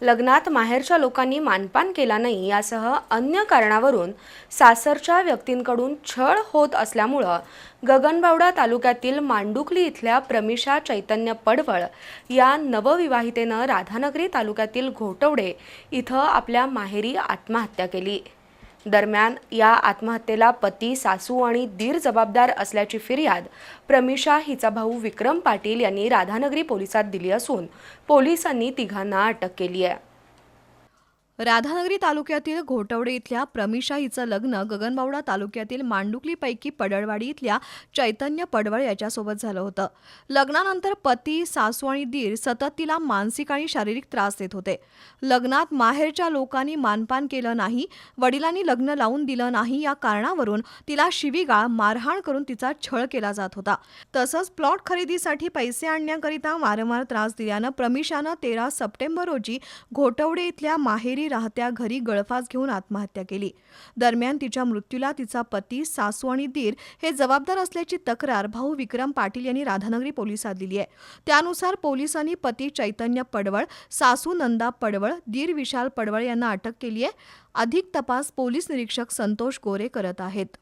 लग्नात माहेरच्या लोकांनी मानपान केला नाही यासह अन्य कारणावरून सासरच्या व्यक्तींकडून छळ होत असल्यामुळं गगनबावडा तालुक्यातील मांडुकली इथल्या प्रमिषा चैतन्य पडवळ या नवविवाहितेनं राधानगरी तालुक्यातील घोटवडे इथं आपल्या माहेरी आत्महत्या केली. दरम्यान या आत्महत्येला पती सासू आणि दीर जबाबदार असल्याची फिर्याद प्रमिषा हिचा भाऊ विक्रम पाटील यांनी राधानगरी पोलिसात दिली असून पोलिसांनी तिघांना अटक केली आहे. राधानगरी तालुक्यातील घोटवडे इथल्या प्रमिषा हिचं लग्न गगनबावडा तालुक्यातील मांडुकलीपैकी पडळवाडी इथल्या चैतन्य पडवळ याच्यासोबत झालं होतं. लग्नानंतर पती सासू आणि दीर सतत तिला मानसिक आणि शारीरिक त्रास देत होते. लग्नात माहेरच्या लोकांनी मानपान केलं नाही वडिलांनी लग्न लावून दिलं नाही या कारणावरून तिला शिवीगाळ मारहाण करून तिचा छळ केला जात होता. तसंच प्लॉट खरेदीसाठी पैसे आणण्याकरिता वारंवार त्रास दिल्यानं प्रमिषानं तेरा सप्टेंबर रोजी घोटवडे इथल्या माहेरी राहत्या घरी गळफास घेऊन आत्महत्या केली. दरम्यान तिच्या मृत्यूला तिचा पती सासू आणि दीर हे जबाबदार असल्याची तक्रार भाऊ विक्रम पाटील यांनी राधानगरी पोलिसात दिली आहे. त्यानुसार पोलिसांनी पती चैतन्य पडवळ सासू नंदा पडवळ दीर विशाल पडवळ यांना अटक केली आहे. अधिक तपास पोलीस निरीक्षक संतोष गोरे करत आहेत.